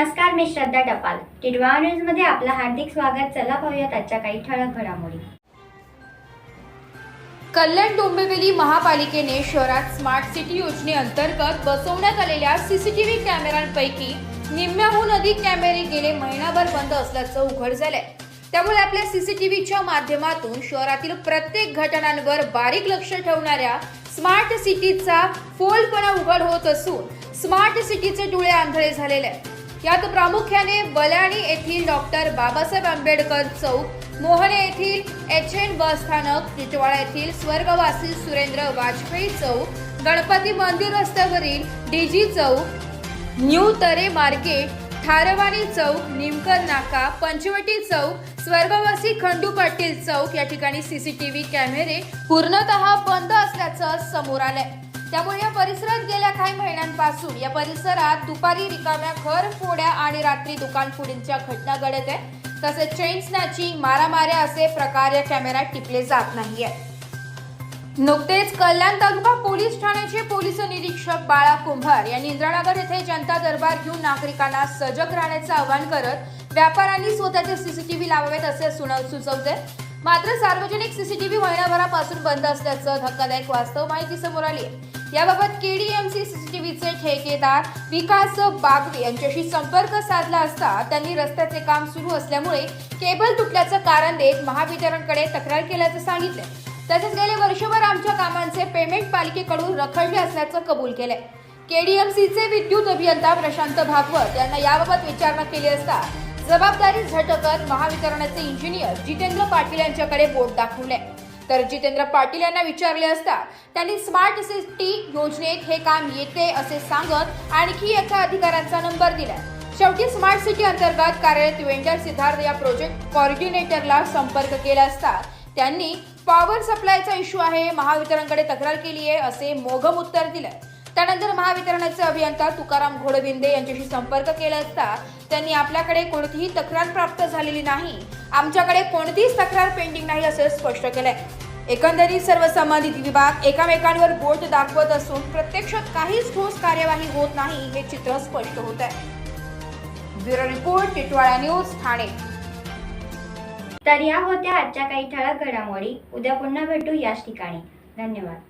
मी श्रद्धा टपाल. टिडवा न्यूजमध्ये आपलं हार्दिक स्वागत. चला पाहूयात आजच्या काही ठळक घडामोडी. कल्याण डोंबिवली महापालिकेने शहरात स्मार्ट सिटी योजनेअंतर्गत बसवण्यात आलेल्या सीसीटीव्ही कॅमेऱ्यांपैकी निम्म्याहून अधिक कॅमेरे गेले महिनाभर बंद असल्याचं उघड झालंय. त्यामुळे आपल्या सीसीटीव्हीच्या माध्यमातून शहरातील प्रत्येक घटनांवर बारीक लक्ष ठेवणाऱ्या स्मार्ट सिटीचा फोलपणा उघड होत असून स्मार्ट सिटीचे डोळे आंधळे झालेले आहेत. यात प्रामुख्याने बल्याणी येथील डॉक्टर बाबासाहेब आंबेडकर चौक मोहने येथील एच एन बस स्थानक टिटवाळा येथील स्वर्गवासी सुरेंद्र वाजपेयी चौक गणपती मंदिर रस्त्यावरील डीजी चौक न्यू तरे मार्केट थारवाणी चौक निमकर नाका पंचवटी चौक स्वर्गवासी खंडू पाटील चौक या ठिकाणी सीसीटीव्ही कॅमेरे पूर्णतः बंद असल्याचं समोर आलंय. त्यामुळे या परिसरात गेल्या काही महिन्यांपासून या परिसरात दुपारी रिकाम्या घर फोड्या आणि रात्री दुकान फोडींच्या घटना घडत आहे तसेच चेन स्नॅचिंग मारामाऱ्या असे प्रकार या कॅमेऱ्यात टिपले जात नाहीये. नुकतेच कल्याण तालुका पोलीस ठाण्याचे पोलीस निरीक्षक बाळा कुंभार यांनी इंद्रानगर येथे जनता दरबार घेऊन नागरिकांना सजग राहण्याचं आवाहन करत व्यापाऱ्यांनी स्वतःचे सीसीटीव्ही लावावेत असे सुनाव सुचवते. मात्र सार्वजनिक सीसीटीव्ही महिनाभरापासून बंद असल्याचं धक्कादायक वास्तव माहिती समोर आली आहे याबाबत केडीएमसी सीसीटीव्हीचे ठेकेदार विकास बागवे यांच्याशी संपर्क साधला असता त्यांनी रस्त्याचे काम सुरू असल्यामुळे केबल तुटल्याचं कारण देत महावितरणकडे तक्रार केल्याचं सांगितलं. तसेच गेले वर्षभर आमच्या कामांचे पेमेंट पालिकेकडून रखडले असल्याचं कबूल केलंय. केडीएमसीचे विद्युत अभियंता प्रशांत भागवत यांना याबाबत विचारणा केली असता जबाबदारी झटकत महावितरणाचे इंजिनियर जितेंद्र पाटील यांच्याकडे बोट दाखवले तर जितेंद्र पाटील यांना विचारले असता त्यांनी स्मार्ट सिटी योजनेत हे काम येते असे सांगत आणखी एका अधिकाऱ्यांचा नंबर दिला. शेवटी स्मार्ट सिटी अंतर्गत कार्यरत वेंडर सिद्धार्थ या प्रोजेक्ट कॉर्डिनेटरला संपर्क केला असता त्यांनी पॉवर सप्लायचा इश्यू आहे महावितरणकडे तक्रार केली आहे असे मोघम उत्तर दिलं. त्यानंतर महावितरणाचे अभियंता तुकाराम घोडबिंदे यांच्याशी संपर्क केला असता त्यांनी आपल्याकडे कोणतीही तक्रार प्राप्त झालेली नाही. आमच्याकडे कोणतीच तक्रार पेंडिंग नाही असं स्पष्ट केलंय. एकंदरीत सर्व संबंधित विभाग एकामेकांवर बोट दाखवत असून प्रत्यक्षात काहीच ठोस कार्यवाही होत नाही हे चित्र स्पष्ट होत आहे. Bureau report Titwala news Thane. तर या होत्या आजच्या काही ठळक घडामोडी. उद्या पुन्हा भेटू याच ठिकाणी. धन्यवाद.